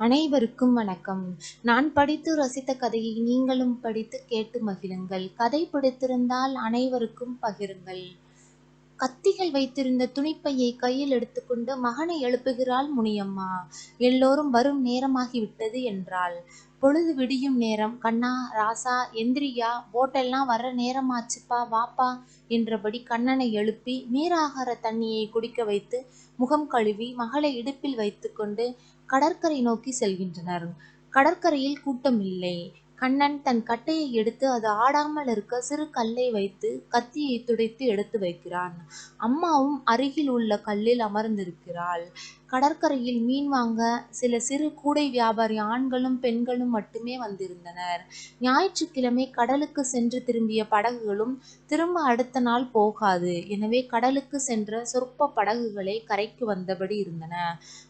அனைவருக்கும் வணக்கம். நான் படித்து ரசித்த கதையை நீங்களும் படித்து கேட்டு மகிழுங்கள். கதை பிடித்திருந்தால் அனைவருக்கும் பகிருங்கள். கத்திகள் வைத்திருந்த துணிப்பையை கையில் எடுத்துக்கொண்டு மகனை எழுப்புகிறாள் முனியம்மா. எல்லோரும் வரும் நேரமாகிவிட்டது என்றாள். பொழுது விடியும் நேரம். கண்ணா ராசா எந்திரியா போட்டெல்லாம் வர்ற நேரமாச்சுப்பா வாப்பா என்றபடி கண்ணனை எழுப்பி நீராகார தண்ணியை குடிக்க வைத்து முகம் கழுவி மகளை இடுப்பில் வைத்துக்கொண்டு கடற்கரை நோக்கி செல்கின்றனர். கடற்கரையில் கூட்டம் இல்லை. கண்ணன் தன் கட்டையை எடுத்து அது ஆடாமல் இருக்க சிறு கல்லை வைத்து கத்தியை துடைத்து எடுத்து வைக்கிறான். அம்மாவும் அருகில் உள்ள கல்லில் அமர்ந்திருக்கிறாள். கடற்கரையில் மீன் வாங்க சில சிறு கூடை வியாபாரி ஆண்களும் பெண்களும் மட்டுமே வந்திருந்தனர். ஞாயிற்றுக்கிழமை கடலுக்கு சென்று திரும்பிய படகுகளும் திரும்ப அடுத்த நாள் போகாது. எனவே கடலுக்கு சென்ற சொற்ப படகுகளை கரைக்கு வந்தபடி இருந்தன.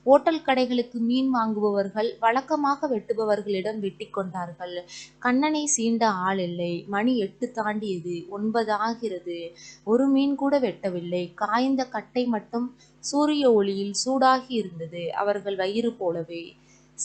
ஓட்டல் கடைகளுக்கு மீன் வாங்குபவர்கள் வழக்கமாக வெட்டுபவர்களிடம் வெட்டி கொண்டார்கள். கண்ணனை சீண்ட ஆள் இல்லை. மணி எட்டு தாண்டியது. ஒன்பது ஆகிறது ஒரு மீன் கூட வெட்டவில்லை. காய்ந்த கட்டை மட்டும் சூரிய ஒளியில் சூடாகி இருந்தது. அவர்கள் வயிறு போலவே.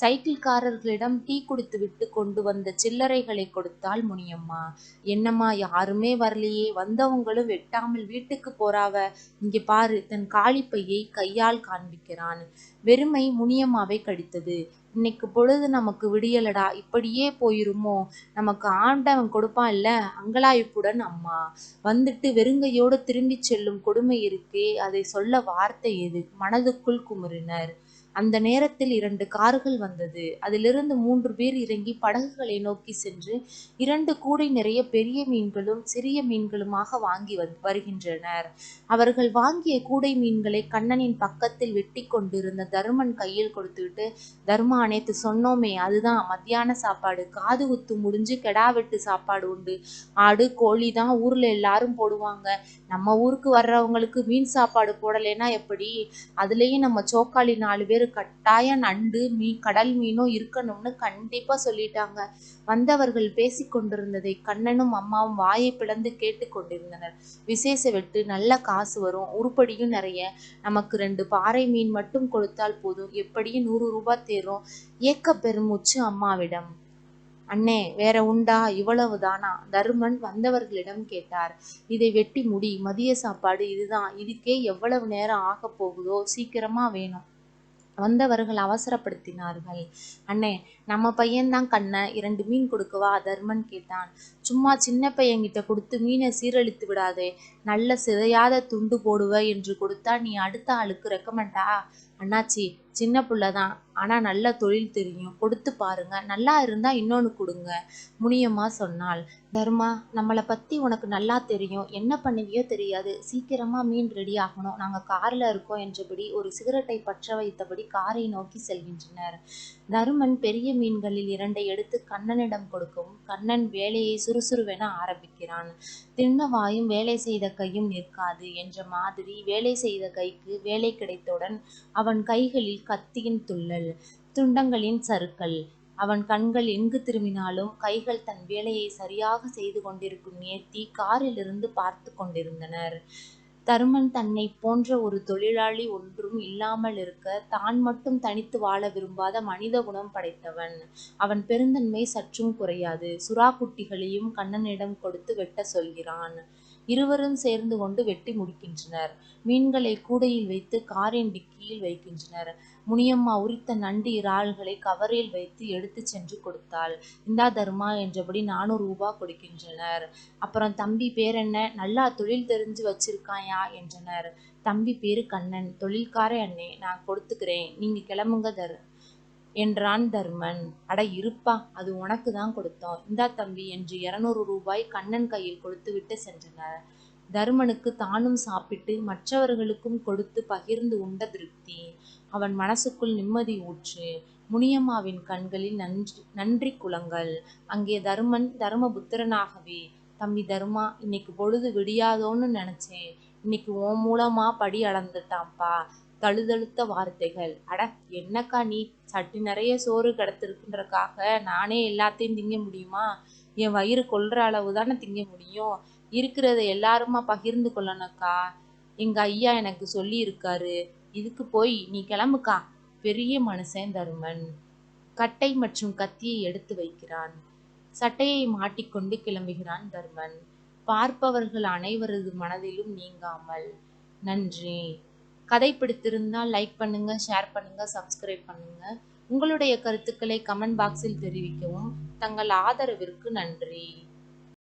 சைக்கிள்காரர்களிடம் டீ குடித்து விட்டு கொண்டு வந்த சில்லறைகளை கொடுத்தாள் முனியம்மா. என்னம்மா யாருமே வரலையே. வந்தவங்களும் வெட்டாமல் வீட்டுக்கு போறாவ? இங்க பாரு. தன் காலிப்பையை கையால் காண்பிக்கிறான். வெறுமை முனியம்மாவை கடித்தது. இன்னைக்கு பொழுது நமக்கு விடியலடா இப்படியே போயிருமோ? நமக்கு ஆண்டவன் கொடுப்பான் இல்ல அங்கலாய்ப்புடன் அம்மா. வந்துட்டு வெறுங்கையோடு திரும்பிச் செல்லும் கொடுமை இருக்கே அதை சொல்ல வார்த்தை எது? மனதுக்குள் குமுறினர். அந்த நேரத்தில் இரண்டு கார்கள் வந்தது. அதிலிருந்து மூன்று பேர் இறங்கி படகுகளை நோக்கி சென்று இரண்டு கூடை நிறைய பெரிய மீன்களும் சிறிய மீன்களுமாக வாங்கி வந் வருகின்றனர். அவர்கள் வாங்கிய கூடை மீன்களை கண்ணனின் பக்கத்தில் வெட்டி கொண்டிருந்த தருமன் கையில் கொடுத்துட்டு தர்மா நேத்து சொன்னோமே அதுதான். மத்தியான சாப்பாடு. காது குத்து முடிஞ்சு கெடா வெட்டு சாப்பாடு உண்டு. ஆடு கோழி தான் ஊர்ல எல்லாரும் போடுவாங்க. நம்ம ஊருக்கு வர்றவங்களுக்கு மீன் சாப்பாடு போடலைன்னா எப்படி? அதுலேயும் நம்ம சோக்காளி நாலு பேர் கட்டாயம் நண்டு மீ கடல் மீனும் இருக்கணும்னு கண்டிப்பா சொல்லிட்டாங்க. வந்தவர்கள் பேசிக் கொண்டிருந்ததை கண்ணனும் அம்மாவும் வாயை பிளந்து கேட்டு கொண்டிருந்தனர். விசேஷ வெட்டு நல்ல காசு வரும் உருப்படியும் நிறைய. நமக்கு ரெண்டு பாறை மீன் மட்டும் கொடுத்தால் போதும். எப்படியும் நூறு ரூபாய் தேரும் ஏக்க பெருமூச்சு அம்மாவிடம். அண்ணே வேற உண்டா? இவ்வளவு தானா தருமன் வந்தவர்களிடம் கேட்டார். இதை வெட்டி முடி. மதிய சாப்பாடு இதுதான். இதுக்கே எவ்வளவு நேரம் ஆக போகுதோ? சீக்கிரமா வேணும். வந்தவர்கள் அவசரப்படுத்தினார்கள். அண்ணே நம்ம பையன்தான் கண்ண இரண்டு மீன் கொடுக்கவா? தர்மன் கேட்டான். சும்மா சின்ன பையன்கிட்ட கொடுத்து மீனை சீரழித்து விடாதே. நல்ல சிதையாத துண்டு போடுவ என்று கொடுத்தா நீ அடுத்த ஆளுக்கு ரெக்கமெண்டா அண்ணாச்சி சின்ன புள்ளதான் ஆனால் நல்ல தொழில் தெரியும். கொடுத்து பாருங்க. நல்லா இருந்தால் இன்னொன்று கொடுங்க. முனியம்மா சொன்னாள். தர்மா நம்மளை பற்றி உனக்கு நல்லா தெரியும். என்ன பண்ணுவியோ தெரியாது. சீக்கிரமாக மீன் ரெடி ஆகணும். நாங்கள் காரில் இருக்கோம் என்றபடி ஒரு சிகரெட்டை பற்ற வைத்தபடி காரை நோக்கி செல்கின்றனர். தருமன் பெரிய மீன்களில் இரண்டை எடுத்து கண்ணனிடம் கொடுக்கவும் கண்ணன் வேலையை சுறுசுறுவென ஆரம்பிக்கிறான். தின்ன வாயும் வேலை செய்த கையும் நிற்காது என்ற மாதிரி வேலை செய்த கைக்கு வேலை கிடைத்தவுடன் அவன் கைகளில் கத்தியின் துள்ளல் துண்டங்களின் சறுக்கல். அவன் கண்கள் எங்கு திரும்பினாலும் கைகள் தன் வேலையை சரியாக செய்து கொண்டிருக்கும் நேர்த்தி காரிலிருந்து பார்த்து கொண்டிருந்தனர். தருமன் தன்னை போன்ற ஒரு தொழிலாளி ஒன்றும் இல்லாமல் இருக்க தான் மட்டும் தனித்து வாழ விரும்பாத மனித குணம் படைத்தவன். அவன் பெருந்தன்மை சற்றும் குறையாது. சுறா குட்டிகளையும் கண்ணனிடம் கொடுத்து வெட்ட சொல்கிறான். இருவரும் சேர்ந்து கொண்டு வெட்டி முடிக்கின்றனர். மீன்களை கூடையில் வைத்து காரின் டிக்கியில் வைக்கின்றனர். முனியம்மா உரித்த நண்டு இறால்களை கவரில் வைத்து எடுத்து சென்று கொடுத்தாள். இந்தா தர்மா என்றபடி நானூறு ரூபா கொடுக்கின்றனர். அப்புறம் தம்பி பேர் என்ன நல்லா தொழில் தெரிஞ்சு வச்சிருக்காயா? என்றனர். தம்பி பேரு கண்ணன். தொழில்கார அண்ணே நான் கொடுத்துக்கிறேன். நீங்க கிளம்புங்க தர் என்றான் தர்மன். அட இருப்பா அது உனக்கு தான் கொடுத்தோம். இந்தா தம்பி என்று இருநூறு ரூபாய் கண்ணன் கையில் கொடுத்துவிட்டு சென்றனர். தருமனுக்கு தானும் சாப்பிட்டு மற்றவர்களுக்கும் கொடுத்து பகிர்ந்து உண்ட திருப்தி. அவன் மனசுக்குள் நிம்மதி ஊற்று. முனியம்மாவின் கண்களில் நன்றி நன்றி குலங்கள். அங்கே தருமன் தர்மபுத்திரனாகவே தம்பி தர்மா இன்னைக்கு பொழுது விடியாதோன்னு நினைச்சேன். இன்னைக்கு ஓ மூலமா படி அளந்துட்டான்ப்பா. தழுதழுத்த வார்த்தைகள். அட என்னக்கா நீ? சட்டி நிறைய சோறு கிடத்திருக்குன்றக்காக நானே எல்லாத்தையும் திங்க முடியுமா? என் வயிறு கொள்ற அளவு தானே திங்க முடியும். இருக்கிறத எல்லாருமா பகிர்ந்து கொள்ளணும்க்கா? எங்க ஐயா எனக்கு சொல்லி இருக்காரு இதுக்கு போய் நீ கிளம்புக்கா. பெரிய மனுஷன் தருமன். கட்டை மற்றும் கத்தியை எடுத்து வைக்கிறான். சட்டையை மாட்டிக்கொண்டு கிளம்புகிறான் தர்மன். பார்ப்பவர்கள் அனைவரது மனதிலும் நீங்காமல். நன்றி. கதை பிடித்திருந்தால் லைக் பண்ணுங்க ஷேர் பண்ணுங்க சப்ஸ்கிரைப் பண்ணுங்க. உங்களுடைய கருத்துக்களை கமெண்ட் பாக்ஸில் தெரிவிக்கவும். தங்கள் ஆதரவிற்கு நன்றி.